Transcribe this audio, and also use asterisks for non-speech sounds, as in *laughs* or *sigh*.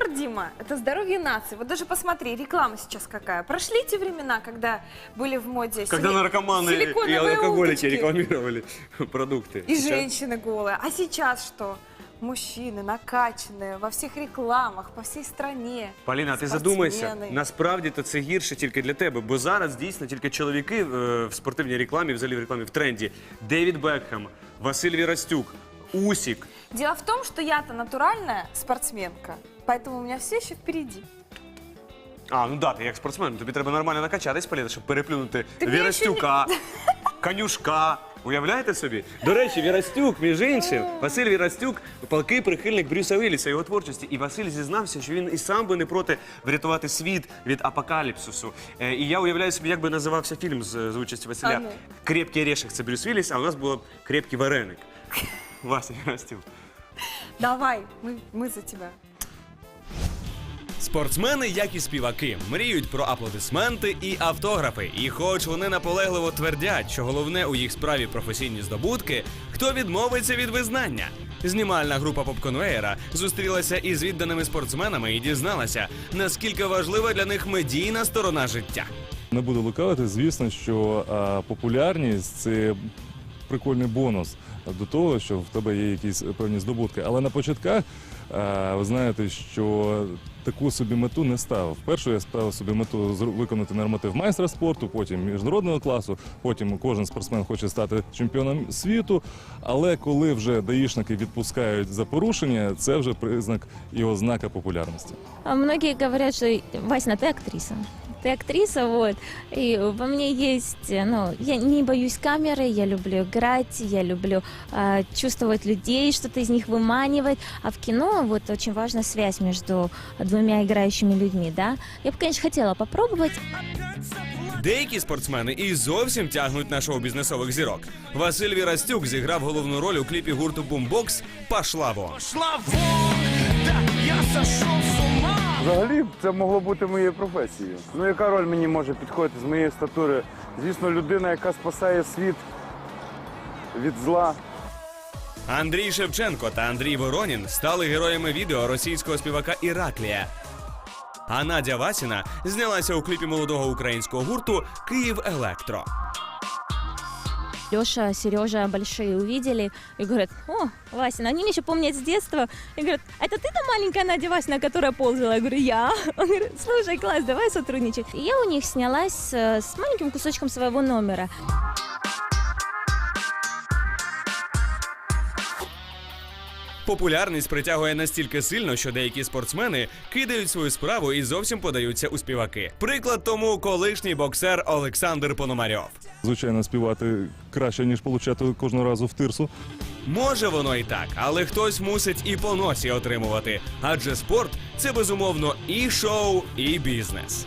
Спорт, Дима, это здоровье нации. Вот даже посмотри, реклама сейчас какая. Прошли те времена, когда были в моде Когда сили- наркоманы и силиконовые алкоголики уточки рекламировали *laughs* продукты. и Сейчас- женщины голые. А сейчас что? Мужчины накачанные во всех рекламах, по всей стране. Поліна, ти Спортсмени. задумайся. Насправді то це гірше тільки для тебе, бо зараз дійсно тільки чоловіки е, в спортивній рекламі, взагалі в рекламі в тренді. Девід Бекхем, Василь Вірастюк, Усік. Дело в том, что я-то натуральная спортсменка, поэтому у меня все еще впереди. А, ну да, ти як спортсмен, тобі треба нормально накачатись, Поліна, щоб переплюнути Ти мені Вірастюка, *laughs* Конюшка. Уявляєте собі? До речі, Вірастюк, між іншим, Василь Вірастюк, палкий прихильник Брюса Вілліса, його творчості. І Василь зізнався, що він і сам би не проти врятувати світ від апокаліпсису. Е, і я уявляю собі, як би називався фільм з, з участю Василя. А ну. Крепкий орешек це Брюс Вілліс, а у нас було б крепкий вареник. *laughs* Вася Вірастюк. Давай, мы, мы за тебя. Спортсмени, як і співаки, мріють про аплодисменти і автографи. І хоч вони наполегливо твердять, що головне у їх справі професійні здобутки, хто відмовиться від визнання? Знімальна група попконвеєра зустрілася із відданими спортсменами і дізналася, наскільки важлива для них медійна сторона життя. Не буду лукавити, звісно, що а, популярність це прикольний бонус до того, що в тебе є якісь певні здобутки. Але на початках ви знаєте, що таку собі мету не ставив. Першу я ставив собі мету виконати норматив майстра спорту, потім міжнародного класу, потім кожен спортсмен хоче стати чемпіоном світу. Але коли вже даїшники відпускають за порушення, це вже признак і ознака популярності. А Многие говорят, что Васина, ты актриса. Ты актриса, вот. И во мне есть, ну, я не боюсь камеры, я люблю играть, я люблю а, чувствовать людей, что-то из них выманивать. А в кино вот очень важна связь между двумя играющими людьми, да. Я бы, конечно, хотела попробовать. Деякі спортсмени і зовсім тягнуть на шоу бізнесових зірок. Василь Вірастюк зіграв головну роль у кліпі гурту Бумбокс Пашла вон. Взагалі це могло бути моєю професією. Ну яка роль мені може підходити з моєї статури? Звісно, людина, яка спасає світ від зла. Андрій Шевченко та Андрій Воронін стали героями відео російського співака Іраклія. А Надя Васіна знялася у кліпі молодого українського гурту Київ Електро. Леша, Сережа большие увидели и говорят, о, Васина, они меня еще помнят с детства. И говорят, это ты та маленькая Надя Васина, которая ползала? Я говорю, я. Он говорит, слушай, класс, давай сотрудничать. И я у них снялась э, с маленьким кусочком своего номера. Популярність притягує настільки сильно, що деякі спортсмени кидають свою справу і зовсім подаються у співаки. Приклад тому колишній боксер Олександр Пономарьов. Звичайно, співати краще, ніж получати кожного разу в тирсу. Може воно і так, але хтось мусить і по носі отримувати. Адже спорт це безумовно і шоу, і бізнес.